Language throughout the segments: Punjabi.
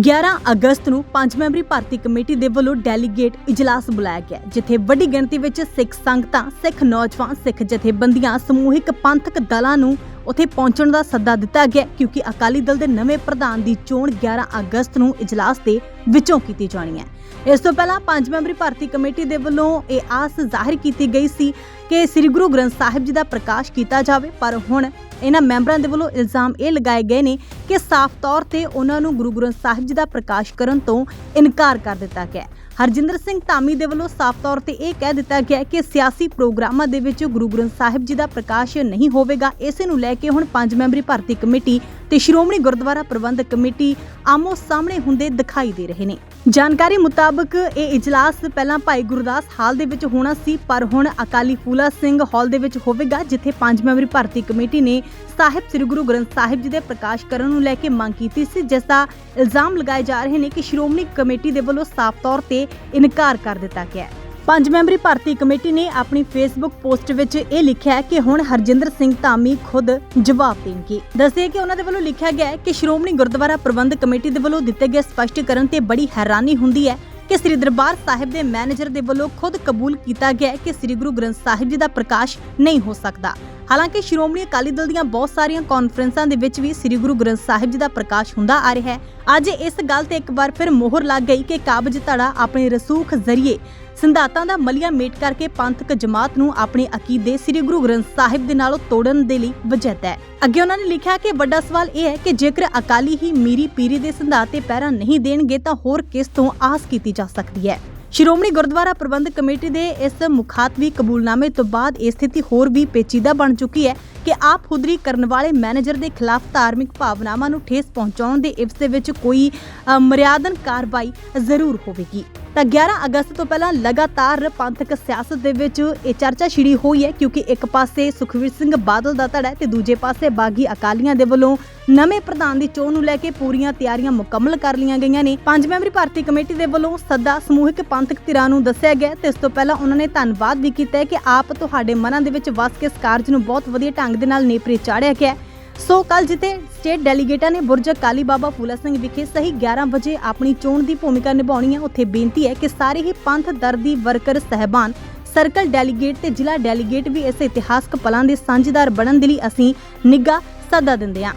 11 ਅਗਸਤ ਨੂੰ ਪੰਜ ਮੈਂਬਰੀ ਭਾਰਤੀ ਕਮੇਟੀ ਦੇ ਵੱਲੋਂ ਡੈਲੀਗੇਟ ਇਜਲਾਸ ਬੁਲਾਇਆ ਗਿਆ, ਜਿੱਥੇ ਵੱਡੀ ਗਿਣਤੀ ਵਿੱਚ ਸਿੱਖ ਸੰਗਤਾਂ, ਸਿੱਖ ਨੌਜਵਾਨ, ਸਿੱਖ ਜਥੇਬੰਦੀਆਂ, ਸਮੂਹਿਕ ਪੰਥਕ ਦਲਾਂ ਨੂੰ ਉੱਥੇ ਪਹੁੰਚਣ ਦਾ ਸੱਦਾ ਦਿੱਤਾ ਗਿਆ, ਕਿਉਂਕਿ ਅਕਾਲੀ ਦਲ ਦੇ ਨਵੇਂ ਪ੍ਰਧਾਨ ਦੀ ਚੋਣ 11 ਅਗਸਤ ਨੂੰ ਇਜਲਾਸ ਦੇ ਵਿੱਚੋਂ ਕੀਤੀ ਜਾਣੀ ਹੈ। ਇਸ ਤੋਂ ਪਹਿਲਾਂ ਪੰਜ ਮੈਂਬਰੀ ਭਾਰਤੀ ਕਮੇਟੀ ਦੇ ਵੱਲੋਂ ਇਹ ਆਸ ਜ਼ਾਹਿਰ ਕੀਤੀ ਗਈ ਸੀ ਕਿ ਸ੍ਰੀ ਗੁਰੂ ਗ੍ਰੰਥ ਸਾਹਿਬ ਜੀ ਦਾ ਪ੍ਰਕਾਸ਼ ਕੀਤਾ ਜਾਵੇ, ਪਰ ਹੁਣ ਇਹਨਾਂ ਮੈਂਬਰਾਂ ਦੇ ਵੱਲੋਂ ਇਲਜ਼ਾਮ ਇਹ ਲਗਾਏ ਗਏ ਨੇ ਕਿ ਸਾਫ਼ ਤੌਰ ਤੇ ਉਹਨਾਂ ਨੂੰ ਗੁਰੂ ਗ੍ਰੰਥ ਸਾਹਿਬ ਜੀ ਦਾ ਪ੍ਰਕਾਸ਼ ਕਰਨ ਤੋਂ ਇਨਕਾਰ ਕਰ ਦਿੱਤਾ ਗਿਆ ਹਰਜਿੰਦਰ ਸਿੰਘ ਧਾਮੀ ਦੇ ਵੱਲੋਂ ਸਾਫ਼ ਤੌਰ ਤੇ ਇਹ ਕਹਿ ਦਿੱਤਾ ਗਿਆ ਕਿ ਸਿਆਸੀ ਪ੍ਰੋਗਰਾਮਾਂ ਦੇ ਵਿੱਚ ਗੁਰੂ ਗ੍ਰੰਥ ਸਾਹਿਬ ਜੀ ਦਾ ਪ੍ਰਕਾਸ਼ ਨਹੀਂ ਹੋਵੇਗਾ। ਇਸੇ ਨੂੰ ਲੈ ਕੇ ਹੁਣ ਪੰਜ ਮੈਂਬਰੀ ਭਾਰਤੀ ਕਮੇਟੀ ਤੇ ਸ਼੍ਰੋਮਣੀ ਗੁਰਦੁਆਰਾ ਪ੍ਰਬੰਧਕ ਕਮੇਟੀ ਆਮੋ ਸਾਹਮਣੇ ਹੁੰਦੇ ਦਿਖਾਈ ਦੇ ਰਹੇ ਨੇ। ਜਾਣਕਾਰੀ ਮੁਤਾਬਕ ਇਹ ਇਜਲਾਸ ਪਹਿਲਾਂ ਭਾਈ ਗੁਰਦਾਸ ਹਾਲ ਦੇ ਵਿੱਚ ਹੋਣਾ ਸੀ, ਪਰ ਹੁਣ ਅਕਾਲੀ ਫੂਲਾ ਸਿੰਘ ਹਾਲ ਦੇ ਵਿੱਚ ਹੋਵੇਗਾ, ਜਿੱਥੇ ਪੰਜ ਮੈਂਬਰੀ ਭਾਰਤੀ ਕਮੇਟੀ ਨੇ ਸਾਹਿਬ ਸ੍ਰੀ ਗੁਰੂ ਗ੍ਰੰਥ ਸਾਹਿਬ ਜੀ ਦੇ ਪ੍ਰਕਾਸ਼ ਕਰਨ ਨੂੰ ਲੈ ਕੇ ਮੰਗ ਕੀਤੀ ਸੀ, ਜਿਸ ਦਾ ਇਲਜ਼ਾਮ ਲਗਾਏ ਜਾ ਰਹੇ ਨੇ ਕਿ ਸ਼੍ਰੋਮਣੀ ਕਮੇਟੀ ਦੇ ਵੱਲੋਂ ਸਾਫ਼ ਤੌਰ ਤੇ ਇਨਕਾਰ ਕਰ ਦਿੱਤਾ ਗਿਆ ਹੈ। ਪੰਜ ਮੈਂਬਰੀ ਭਾਰਤੀ ਕਮੇਟੀ ਨੇ ਆਪਣੀ ਫੇਸਬੁੱਕ ਪੋਸਟ ਵਿੱਚ ਇਹ ਲਿਖਿਆ ਹੈ ਕਿ ਹੁਣ ਹਰਜਿੰਦਰ ਸਿੰਘ ਧਾਮੀ ਖੁਦ ਜਵਾਬ ਦੇਣਗੇ। ਦੱਸਿਆ ਕਿ ਉਹਨਾਂ ਦੇ ਵੱਲੋਂ ਲਿਖਿਆ ਗਿਆ ਹੈ ਕਿ ਸ਼੍ਰੋਮਣੀ ਗੁਰਦੁਆਰਾ ਪ੍ਰਬੰਧਕ ਕਮੇਟੀ ਦੇ ਵੱਲੋਂ ਦਿੱਤੇ ਗਏ ਸਪਸ਼ਟੀਕਰਨ ਤੇ ਬੜੀ ਹੈਰਾਨੀ ਹੁੰਦੀ ਹੈ ਕਿ ਸ੍ਰੀ ਦਰਬਾਰ ਸਾਹਿਬ ਦੇ ਮੈਨੇਜਰ ਦੇ ਵੱਲੋਂ ਖੁਦ ਕਬੂਲ ਕੀਤਾ ਗਿਆ ਹੈ ਕਿ ਸ੍ਰੀ ਗੁਰੂ ਗ੍ਰੰਥ ਸਾਹਿਬ ਜੀ ਦਾ ਪ੍ਰਕਾਸ਼ ਨਹੀਂ ਹੋ ਸਕਦਾ। ਹਾਲਾਂਕਿ ਸ਼੍ਰੋਮਣੀ ਅਕਾਲੀ ਦਲ ਦੀਆਂ ਬਹੁਤ ਸਾਰੀਆਂ ਕਾਨਫਰੰਸਾਂ ਦੇ ਵਿੱਚ ਵੀ ਸ੍ਰੀ ਗੁਰੂ ਗ੍ਰੰਥ ਸਾਹਿਬ ਜੀ ਦਾ ਪ੍ਰਕਾਸ਼ ਹੁੰਦਾ ਆ ਰਿਹਾ ਹੈ। ਅੱਜ ਇਸ ਗੱਲ ਤੇ ਇੱਕ ਵਾਰ ਫਿਰ ਮੋਹਰ ਲੱਗ ਗਈ ਕਿ ਕਾਬਜ ਧੜਾ ਆਪਣੇ ਰਸੂਖ ਜ਼ਰੀਏ ਸਿੰਧਾਤਾਂ ਦਾ ਮਲੀਆ ਮੇਟ ਕਰਕੇ ਪੰਥਕ ਜਮਾਤ ਨੂੰ ਆਪਣੇ ਅਕੀਦੇ ਸ੍ਰੀ ਗੁਰੂ ਗ੍ਰੰਥ ਸਾਹਿਬ ਦੇ ਨਾਲੋਂ ਤੋੜਨ ਦੇ ਲਈ ਵਜਤ ਹੈ। ਅੱਗੇ ਉਹਨਾਂ ਨੇ ਲਿਖਿਆ ਕਿ ਵੱਡਾ ਸਵਾਲ ਇਹ ਹੈ ਕਿ ਜੇਕਰ ਅਕਾਲੀ ਹੀ ਮੀਰੀ ਪੀਰੀ ਦੇ ਸਿੰਧਾਤ ਤੇ ਪਹਿਰਾ ਨਹੀਂ ਦੇਣਗੇ ਤਾਂ ਹੋਰ ਕਿਸ ਤੋਂ ਆਸ ਕੀਤੀ ਜਾ ਸਕਦੀ ਹੈ? ਸ਼੍ਰੋਮਣੀ ਗੁਰਦੁਆਰਾ ਪ੍ਰਬੰਧਕ ਕਮੇਟੀ ਦੇ ਇਸ ਮੁਖਾਤਵੀ ਕਬੂਲਨਾਮੇ ਤੋਂ ਬਾਅਦ ਇਹ ਸਥਿਤੀ ਹੋਰ ਵੀ ਪੇਚੀਦਾ ਬਣ ਚੁੱਕੀ ਹੈ ਕਿ ਆਪ ਖੁਦਰੀ ਕਰਨ ਵਾਲੇ ਮੈਨੇਜਰ ਦੇ ਖਿਲਾਫ ਧਾਰਮਿਕ ਭਾਵਨਾਵਾਂ ਨੂੰ ਠੇਸ ਪਹੁੰਚਾਉਣ ਦੇ ਇਵਜ਼ ਦੇ ਵਿੱਚ ਕੋਈ ਅ, ਮਰਿਆਦਨ ਕਾਰਵਾਈ ਜ਼ਰੂਰ ਹੋਵੇਗੀ। ਤਾਂ 11 ਅਗਸਤ ਤੋਂ ਪਹਿਲਾਂ ਲਗਾਤਾਰ ਪੰਥਕ ਸਿਆਸਤ ਦੇ ਵਿੱਚ ਇਹ ਚਰਚਾ ਛਿੜੀ ਹੋਈ ਹੈ, ਕਿਉਂਕਿ ਇੱਕ ਪਾਸੇ ਸੁਖਵੀਰ ਸਿੰਘ ਬਾਦਲ ਦਾ ਧੜਾ ਹੈ ਤੇ ਦੂਜੇ ਪਾਸੇ ਬਾਗੀ ਅਕਾਲੀਆਂ ਦੇ ਵੱਲੋਂ ਨਵੇਂ ਪ੍ਰਧਾਨ ਦੀ ਚੋਣ ਨੂੰ ਲੈ ਕੇ ਪੂਰੀਆਂ ਤਿਆਰੀਆਂ ਮੁਕੰਮਲ ਕਰ ਲਈਆਂ ਗਈਆਂ ਨੇ ਪੰਜ ਮੈਂਬਰੀ ਭਾਰਤੀ ਕਮੇਟੀ ਦੇ ਵੱਲੋਂ ਸੱਦਾ ਸਮੂਹਿਕ ਪੰਥਕ ਧਿਰਾਂ ਨੂੰ ਦੱਸਿਆ ਗਿਆ ਤੇ ਇਸ ਤੋਂ ਪਹਿਲਾਂ ਉਹਨਾਂ ਨੇ ਧੰਨਵਾਦ ਵੀ ਕੀਤਾ ਕਿ ਆਪ ਤੁਹਾਡੇ ਮਨਾਂ ਦੇ ਵਿੱਚ ਵਸ ਕੇ ਇਸ ਕਾਰਜ ਨੂੰ ਬਹੁਤ ਵਧੀਆ ਢੰਗ ਦੇ ਨਾਲ ਨੇਪਰੇ ਚਾੜਿਆ ਗਿਆ ਹੈ। ਸੋ ਕੱਲ ਜਿੱਥੇ ਸਟੇਟ ਡੈਲੀਗੇਟਾਂ ਨੇ ਬੁਰਜ ਕਾਲੀ ਬਾਬਾ ਫੂਲਾ ਸਿੰਘ ਵਿਖੇ ਸਹੀ 11 ਵਜੇ ਆਪਣੀ ਚੋਣ ਦੀ ਭੂਮਿਕਾ ਨਿਭਾਉਣੀ ਹੈ। ਉੱਥੇ ਬੇਨਤੀ ਹੈ ਕਿ ਸਾਰੇ ਹੀ ਪੰਥ, ਦਰਦੀ ਵਰਕਰ, ਸਹਿਬਾਨ ਸਰਕਲ ਡੈਲੀਗੇਟ ਤੇ ਜ਼ਿਲ੍ਹਾ ਡੈਲੀਗੇਟ ਵੀ ਇਸ ਇਤਿਹਾਸਕ ਪਲਾਂ ਦੇ ਸਾਂਝੇਦਾਰ ਬਣਨ ਦੇ ਲਈ ਅਸੀਂ ਨਿੱਘਾ ਸੱਦਾ ਦਿੰਦੇ ਹਾਂ।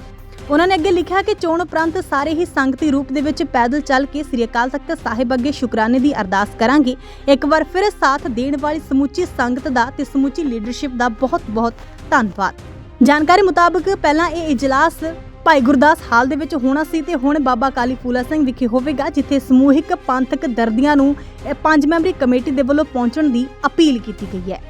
ਉਹਨਾਂ ਨੇ ਅੱਗੇ ਲਿਖਿਆ ਕਿ ਚੋਣ ਉਪਰੰਤ ਸਾਰੇ ਹੀ ਸੰਗਤੀ ਰੂਪ ਦੇ ਵਿੱਚ ਪੈਦਲ ਚੱਲ ਕੇ ਸ੍ਰੀ ਅਕਾਲ ਤਖਤ ਸਾਹਿਬ ਅੱਗੇ ਸ਼ੁਕਰਾਨੇ ਦੀ ਅਰਦਾਸ ਕਰਾਂਗੇ। ਇੱਕ ਵਾਰ ਫਿਰ ਸਾਥ ਦੇਣ ਵਾਲੀ ਸਮੁੱਚੀ ਸੰਗਤ ਦਾ ਤੇ ਸਮੁੱਚੀ ਲੀਡਰਸ਼ਿਪ ਦਾ ਬਹੁਤ-ਬਹੁਤ ਧੰਨਵਾਦ। ਜਾਣਕਾਰੀ ਮੁਤਾਬਕ ਪਹਿਲਾਂ ਇਹ ਇਜਲਾਸ ਭਾਈ ਗੁਰਦਾਸ ਹਾਲ ਦੇ ਵਿੱਚ ਹੋਣਾ ਸੀ ਤੇ ਹੁਣ ਬਾਬਾ ਕਾਲੀ ਫੂਲਾ ਸਿੰਘ ਵਿਖੇ ਹੋਵੇਗਾ, ਜਿੱਥੇ ਸਮੂਹਿਕ ਪੰਥਕ ਦਰਦੀਆਂ ਨੂੰ ਇਹ ਪੰਜ ਮੈਂਬਰੀ ਕਮੇਟੀ ਦੇ ਵੱਲੋਂ ਪਹੁੰਚਣ ਦੀ ਅਪੀਲ ਕੀਤੀ ਗਈ ਹੈ।